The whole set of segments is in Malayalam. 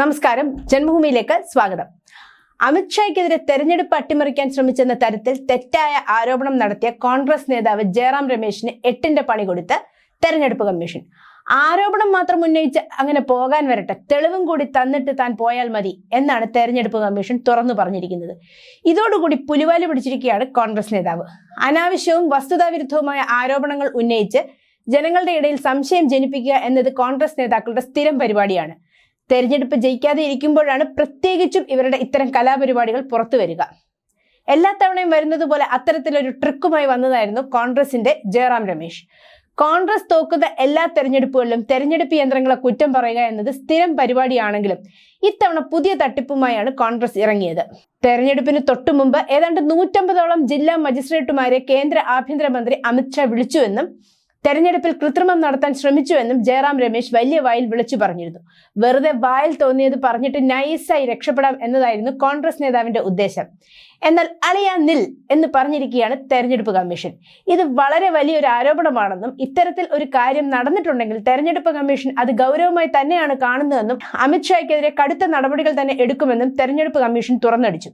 നമസ്കാരം. ജന്മഭൂമിയിലേക്ക് സ്വാഗതം. അമിത്ഷായ്ക്കെതിരെ തെരഞ്ഞെടുപ്പ് അട്ടിമറിക്കാൻ ശ്രമിച്ചെന്ന തരത്തിൽ തെറ്റായ ആരോപണം നടത്തിയ കോൺഗ്രസ് നേതാവ് ജയറാം രമേശിന് എട്ടിന്റെ പണി കൊടുത്ത് തെരഞ്ഞെടുപ്പ് കമ്മീഷൻ. ആരോപണം മാത്രം ഉന്നയിച്ച് അങ്ങനെ പോകാൻ വരട്ടെ തെളിവും കൂടി തന്നിട്ട് താൻ പോയാൽ മതി എന്നാണ് തെരഞ്ഞെടുപ്പ് കമ്മീഷൻ തുറന്നു പറഞ്ഞിരിക്കുന്നത്. ഇതോടുകൂടി പുലിവാലി പിടിച്ചിരിക്കുകയാണ് കോൺഗ്രസ് നേതാവ്. അനാവശ്യവും വസ്തുതാവിരുദ്ധവുമായ ആരോപണങ്ങൾ ഉന്നയിച്ച് ജനങ്ങളുടെ ഇടയിൽ സംശയം ജനിപ്പിക്കുക എന്നത് കോൺഗ്രസ് നേതാക്കളുടെ സ്ഥിരം പരിപാടിയാണ്. തെരഞ്ഞെടുപ്പ് ജയിക്കാതെ ഇരിക്കുമ്പോഴാണ് പ്രത്യേകിച്ചും ഇവരുടെ ഇത്തരം കലാപരിപാടികൾ പുറത്തു വരിക. എല്ലാ തവണയും വരുന്നത് പോലെ അത്തരത്തിലൊരു ട്രിക്കുമായി വന്നതായിരുന്നു കോൺഗ്രസിന്റെ ജയറാം രമേശ്. കോൺഗ്രസ് തോക്കുന്ന എല്ലാ തെരഞ്ഞെടുപ്പുകളിലും തെരഞ്ഞെടുപ്പ് യന്ത്രങ്ങളെ കുറ്റം പറയുക എന്നത് സ്ഥിരം പരിപാടിയാണെങ്കിലും ഇത്തവണ പുതിയ തട്ടിപ്പുമായാണ് കോൺഗ്രസ് ഇറങ്ങിയത്. തെരഞ്ഞെടുപ്പിന് തൊട്ടു മുമ്പ് ഏതാണ്ട് നൂറ്റമ്പതോളം ജില്ലാ മജിസ്ട്രേറ്റുമാരെ കേന്ദ്ര ആഭ്യന്തരമന്ത്രി അമിത്ഷാ വിളിച്ചുവെന്നും തെരഞ്ഞെടുപ്പിൽ കൃത്രിമം നടത്താൻ ശ്രമിച്ചുവെന്നും ജയറാം രമേശ് വലിയ വായിൽ വിളിച്ചു പറഞ്ഞിരുന്നു. വെറുതെ വായിൽ തോന്നിയത് പറഞ്ഞിട്ട് നൈസായി രക്ഷപ്പെടാം എന്നതായിരുന്നു കോൺഗ്രസ് നേതാവിന്റെ ഉദ്ദേശം. എന്നാൽ അളിയ നിൽ എന്ന് പറഞ്ഞിരിക്കുകയാണ് തെരഞ്ഞെടുപ്പ് കമ്മീഷൻ. ഇത് വളരെ വലിയൊരു ആരോപണമാണെന്നും ഇത്തരത്തിൽ ഒരു കാര്യം നടന്നിട്ടുണ്ടെങ്കിൽ തെരഞ്ഞെടുപ്പ് കമ്മീഷൻ അത് ഗൗരവമായി തന്നെയാണ് കാണുന്നതെന്നും അമിത്ഷായ്ക്കെതിരെ കടുത്ത നടപടികൾ തന്നെ എടുക്കുമെന്നും തെരഞ്ഞെടുപ്പ് കമ്മീഷൻ തുറന്നടിച്ചു.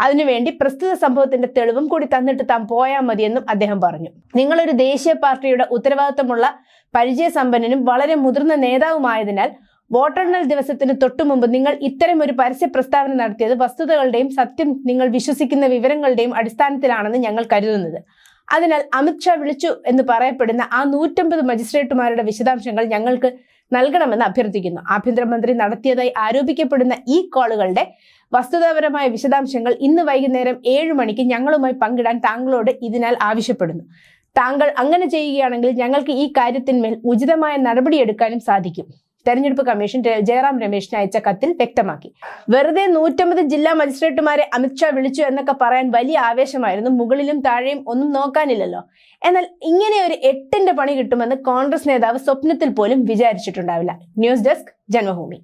അതിനുവേണ്ടി പ്രസ്തുത സംഭവത്തിന്റെ തെളിവും കൂടി തന്നിട്ട് താൻ പോയാൽ മതിയെന്നും അദ്ദേഹം പറഞ്ഞു. നിങ്ങളൊരു ദേശീയ പാർട്ടിയുടെ ഉത്തരവാദിത്തമുള്ള പരിചയസമ്പന്നനും വളരെ മുതിർന്ന നേതാവുമായതിനാൽ വോട്ടെണ്ണൽ ദിവസത്തിന് തൊട്ടു മുമ്പ് നിങ്ങൾ ഇത്തരം ഒരു പരസ്യ പ്രസ്താവന നടത്തിയത് വസ്തുതകളുടെയും സത്യം നിങ്ങൾ വിശ്വസിക്കുന്ന വിവരങ്ങളുടെയും അടിസ്ഥാനത്തിലാണെന്ന് ഞങ്ങൾ കരുതുന്നത്. അതിനാൽ അമിത്ഷാ വിളിച്ചു എന്ന് പറയപ്പെടുന്ന ആ നൂറ്റമ്പത് മജിസ്ട്രേറ്റുമാരുടെ വിശദാംശങ്ങൾ ഞങ്ങൾക്ക് നൽകണമെന്ന് അഭ്യർത്ഥിക്കുന്നു. ആഭ്യന്തരമന്ത്രി നടത്തിയതായി ആരോപിക്കപ്പെടുന്ന ഈ കോളുകളുടെ വസ്തുതാപരമായ വിശദാംശങ്ങൾ ഇന്ന് വൈകുന്നേരം ഏഴു മണിക്ക് ഞങ്ങളുമായി പങ്കിടാൻ താങ്കളോട് ഇതിനാൽ ആവശ്യപ്പെടുന്നു. താങ്കൾ അങ്ങനെ ചെയ്യുകയാണെങ്കിൽ ഞങ്ങൾക്ക് ഈ കാര്യത്തിന്മേൽ ഉചിതമായ നടപടിയെടുക്കാനും സാധിക്കും. തെരഞ്ഞെടുപ്പ് കമ്മീഷൻ ജയറാം രമേശിന് അയച്ച കത്തിൽ വ്യക്തമാക്കി. വെറുതെ നൂറ്റമ്പത് ജില്ലാ മജിസ്ട്രേറ്റുമാരെ അമിത്ഷാ വിളിച്ചു എന്നൊക്കെ പറയാൻ വലിയ ആവേശമായിരുന്നു. മുകളിലും താഴെയും ഒന്നും നോക്കാനില്ലല്ലോ. എന്നാൽ ഇങ്ങനെ ഒരു എട്ടിന്റെ പണി കിട്ടുമെന്ന് കോൺഗ്രസ് നേതാവ് സ്വപ്നത്തിൽ പോലും വിചാരിച്ചിട്ടുണ്ടാവില്ല. News desk Janmabhumi.